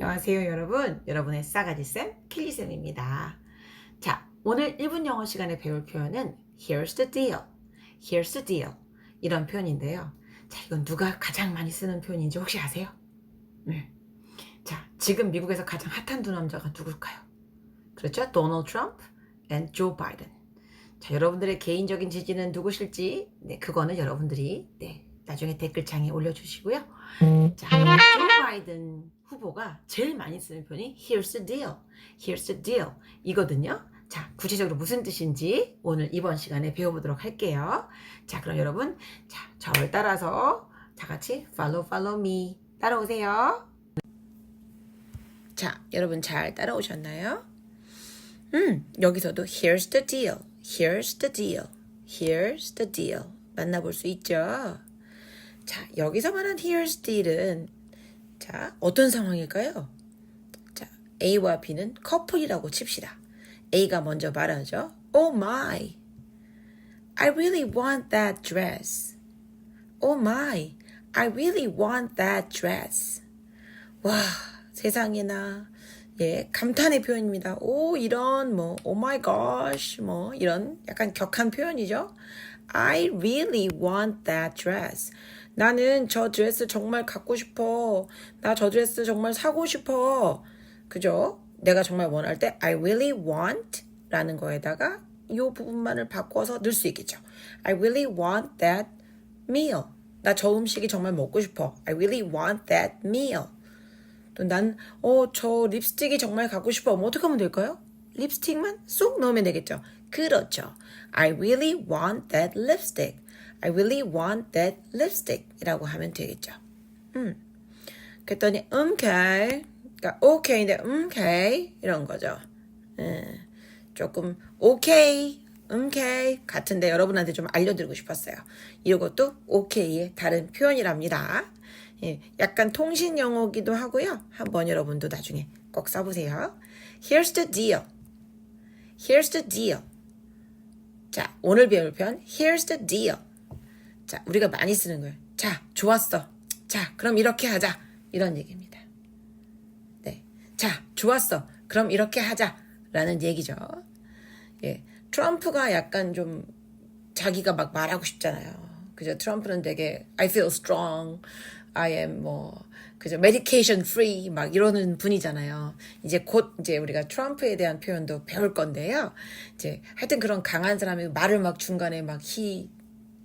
안녕하세요, 여러분. 여러분의 싸가지쌤, 킬리쌤입니다. 자, 오늘 1분 영어 시간에 배울 표현은 Here's the deal. Here's the deal. 이런 표현인데요. 자, 이건 누가 가장 많이 쓰는 표현인지 혹시 아세요? 음. 자, 지금 미국에서 가장 핫한 두 남자가 누굴까요? 그렇죠? 도널드 트럼프 and 조 바이든. 자, 여러분들의 개인적인 지지는 누구실지, 네, 그거는 여러분들이, 네, 나중에 댓글창에 올려주시고요. 자, 조 바이든 후보가 제일 많이 쓰는 표현이 Here's the deal, Here's the deal 이거든요. 자, 구체적으로 무슨 뜻인지 오늘 이번 시간에 배워보도록 할게요. 자, 그럼 여러분, 자, 저를 따라서 다 같이 follow, follow me 따라오세요. 자, 여러분 잘 따라오셨나요? 음, 여기서도 Here's the deal, Here's the deal, Here's the deal 만나볼 수 있죠. 자, 여기서 말한 Here's the deal은 자, 어떤 상황일까요? 자, A와 B는 커플이라고 칩시다. A가 먼저 말하죠. Oh my, I really want that dress. Oh my, I really want that dress. 와, 세상에나. 예, 감탄의 표현입니다. 오, 이런, 뭐, oh my 뭐, 이런 약간 격한 표현이죠. I really want that dress. 나는 저 드레스 정말 갖고 싶어. 나 저 드레스 정말 사고 싶어. 그죠? 내가 정말 원할 때 I really want 라는 거에다가 이 부분만을 바꿔서 넣을 수 있겠죠. I really want that meal. 나 저 음식이 정말 먹고 싶어. I really want that meal. 또 난, 어, 저 립스틱이 정말 갖고 싶어. 뭐 어떻게 하면 될까요? 립스틱만 쏙 넣으면 되겠죠. 그렇죠. I really want that lipstick. I really want that lipstick. 이라고 하면 되겠죠. 음. 그랬더니, 음케이. 그러니까, 오케이인데, 음케이. 이런 거죠. 음. 조금, 오케이. 음케이. 같은데 여러분한테 좀 알려드리고 싶었어요. 이것도 오케이의 다른 표현이랍니다. 예, 약간 통신 영어기도 하고요. 한번 여러분도 나중에 꼭 써보세요. Here's the deal. Here's the deal. 자, 오늘 배울 표현 Here's the deal. 자, 우리가 많이 쓰는 거예요. 자, 좋았어. 자, 그럼 이렇게 하자. 이런 얘기입니다. 네. 자, 좋았어. 그럼 이렇게 하자. 라는 얘기죠. 예. 트럼프가 약간 좀 자기가 막 말하고 싶잖아요. 그죠? 트럼프는 되게 I feel strong. I am 뭐 그죠? medication free 막 이러는 분이잖아요. 이제 곧 이제 우리가 트럼프에 대한 표현도 배울 건데요. 이제 하여튼 그런 강한 사람이 말을 막 중간에 막 he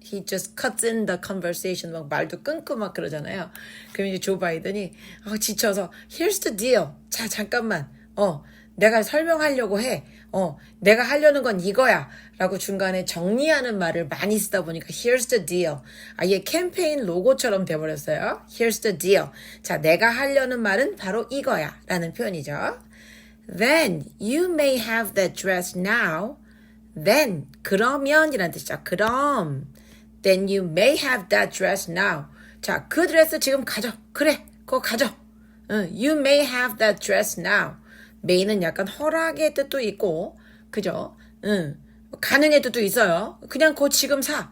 he just cuts in the conversation 막 말도 끊고 막 그러잖아요. 그럼 이제 조 바이든이 어, 지쳐서 here's the deal. 자 잠깐만. 어 내가 설명하려고 해. 어, 내가 하려는 건 이거야. 라고 중간에 정리하는 말을 많이 쓰다 보니까 here's the deal. 아예 캠페인 로고처럼 돼버렸어요. here's the deal. 자, 내가 하려는 말은 바로 이거야. 라는 표현이죠. Then you may have that dress now. Then, 그러면 이란 뜻이죠. 그럼. Then you may have that dress now. 자, 그 드레스 지금 가져. 그래, 그거 가져. 응, you may have that dress now. May는 약간 허락의 뜻도 있고, 그죠? 응. 가능의 뜻도 있어요. 그냥 그거 지금 사.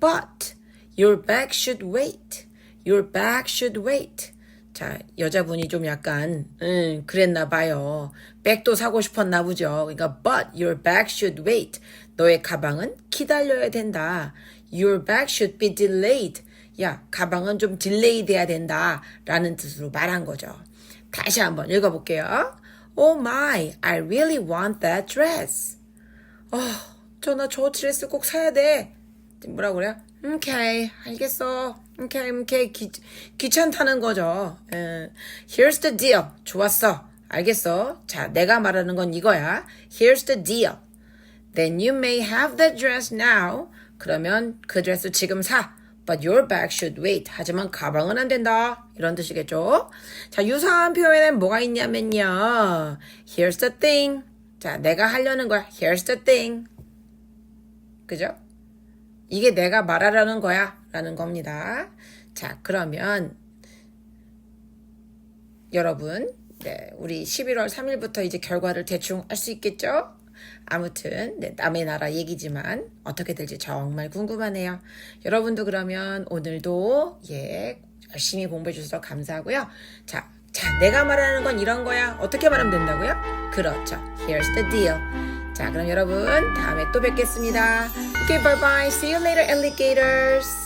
But your bag should wait. Your bag should wait. 자, 여자분이 좀 약간, 음, 그랬나 봐요. 백도 사고 싶었나 보죠. 그러니까, but your bag should wait. 너의 가방은 기다려야 된다. Your bag should be delayed. 야, 가방은 좀 딜레이 돼야 된다. 라는 뜻으로 말한 거죠. 다시 한번 읽어볼게요. Oh my, I really want that dress. 어, 저나 저 드레스 꼭 사야 돼. 뭐라 그래요? 오케이, 알겠어. 오케이, 오케이. 귀, 귀찮다는 거죠. 에, Here's the deal. 좋았어. 알겠어. 자, 내가 말하는 건 이거야. Here's the deal. Then you may have that dress now. 그러면 그 드레스 지금 사. But your bag should wait. 하지만 가방은 안 된다. 이런 뜻이겠죠? 자, 유사한 표현엔 뭐가 있냐면요. Here's the thing. 자, 내가 하려는 거야. Here's the thing. 그죠? 이게 내가 말하려는 거야. 라는 겁니다. 자, 그러면 여러분, 네, 우리 11월 3일부터 이제 결과를 대충 알 수 있겠죠? 아무튼 네, 남의 나라 얘기지만 어떻게 될지 정말 궁금하네요. 여러분도 그러면 오늘도 예 열심히 공부해 주셔서 감사하고요. 자 자, 내가 말하는 건 이런 거야. 어떻게 말하면 된다고요? 그렇죠. Here's the deal. 자, 그럼 여러분 다음에 또 뵙겠습니다. Okay, bye bye. See you later, alligators.